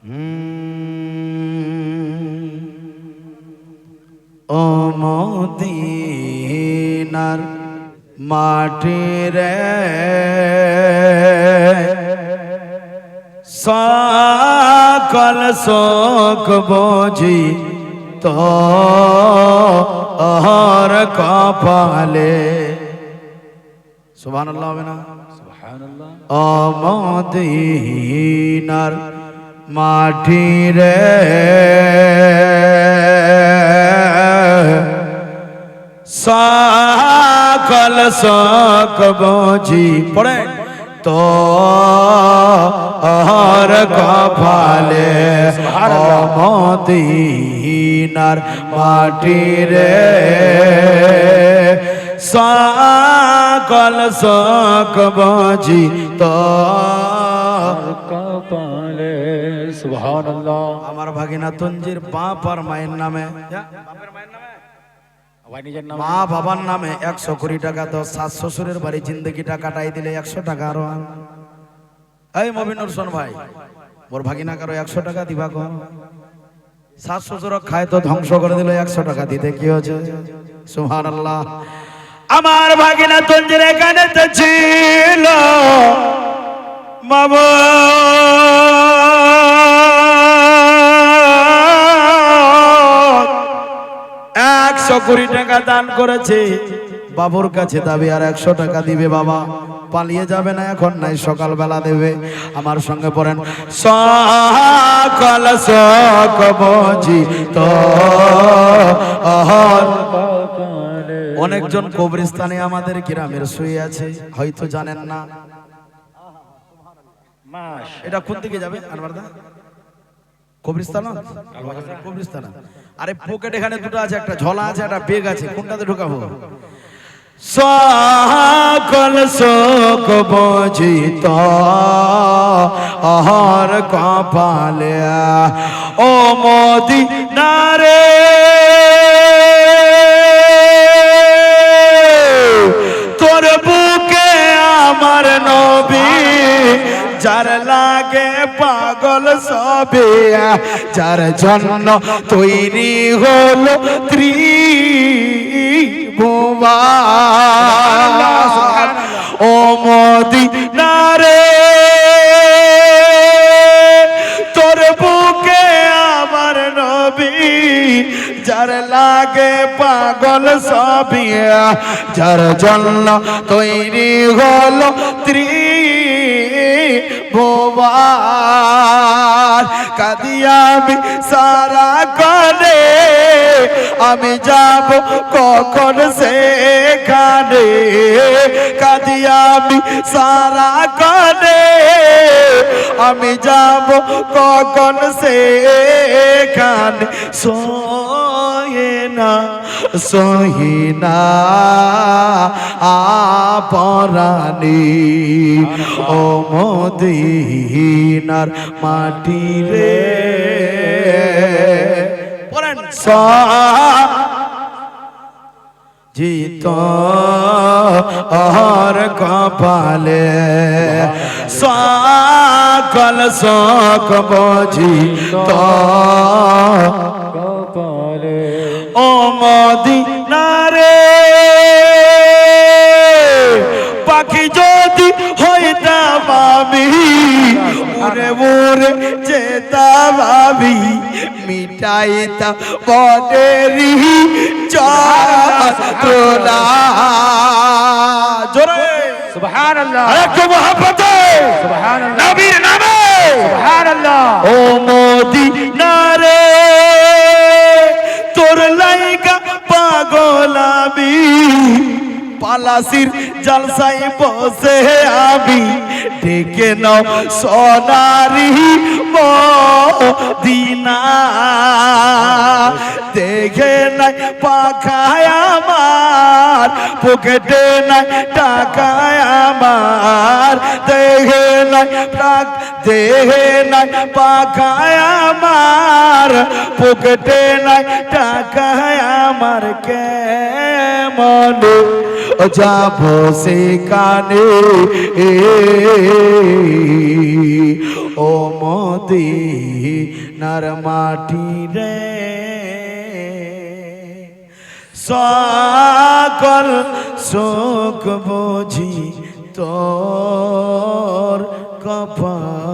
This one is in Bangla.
ও মদিনার মাটি রে। সকল শোক বুঝি তো অহর কপালে। সুবহান আল্লাহ হবে না? অমদিনার মাটি রে সকল শোক বুঝি পড়ে। তো আর কপালে অমদিনার মাটি রে সকল শোক বুঝি। তো কপালে সুবহানাল্লাহ। আমার ভাগিনা তঞ্জির বাপ আর মায়ের নামে। মা বাবার নামে একশো কোটি টাকা তো সাত শ্বশুরের বাড়ি জিন্দগিটা কাটাই দিলে একশো টাকা আরও। এই মবিনুর শোন ভাই মোর ভাগিনা কারও একশো টাকা দিবা কর সাত শ্বশুর খায় তো ধ্বংস করে দিল একশো টাকা দিতে কি হয়েছে? সুহান আল্লাহ আমার ভাগিনা তঞ্জির এখানে তো ছিল বাবা একশো কুড়ি টাকা দান করেছে। বাবুর কাছে দাবি আর একশো টাকা দিবে বাবা। পালিয়ে যাবে না এখন নাই সকালবেলা দেবে। আমার সঙ্গে পড়েন সকাল সক তো অনেকজন কবরস্থানে আমাদের গ্রামের শুয়ে আছে হয়তো জানেন না। মাস এটা কোন দিকে যাবে আনবারদা? কবরস্থান? কবরস্থান। আরে পকেট এখানে দুটো আছে, একটা ঝলা আছে, একটা বেগ আছে, কোনটাতে ঢুকাবো? সকল শোক বজিত আহার কপালে, ও মোদি নারে পাগল সবে, যার জন্য তৈরি হলো ত্রিভুবান। ও মোদি নারে তোর বুকে আমার নবী, যার লাগে পাগল সবিয়া যার জন্য তৈরি হলো ত্রিভুবান কাদিয়াবি সারা করে আমি যাব কখন সেখানে। কাদিয়াবি সারা করে আমি যাব কখন সেখানে। সোয়ে না সহি না আপরানি ও মদিনার মাটি রে। জিত আর কপালে সকল শোক বুঝিত কপালে। ও মদিনারে। পাখি যদি হইতাম আমি উড়ে উড়ে যেতাম আমি মিটাইতাম বনেরি যন্ত্রণা। জোরে। সুবহানাল্লাহ। আরেকটু মহাব্বতে। সুবহানাল্লাহ। নবীর নামে। সুবহানাল্লাহ। ও মদিনারে। পালাসির জলসাই বসে আমি ডেকে নাও সোনারি মদিনা। দেখে নাই পাখায় আমার, পকেটে নাই টাকায় আমার। দেহে নাই টাক দেহে নাই পাকায় আমার, পকেটে নাই টাকায় আমার কেমন যাব সেখানে। ও মোদি নার মাটি রে। সকল শোক বুঝি তোর কপালি।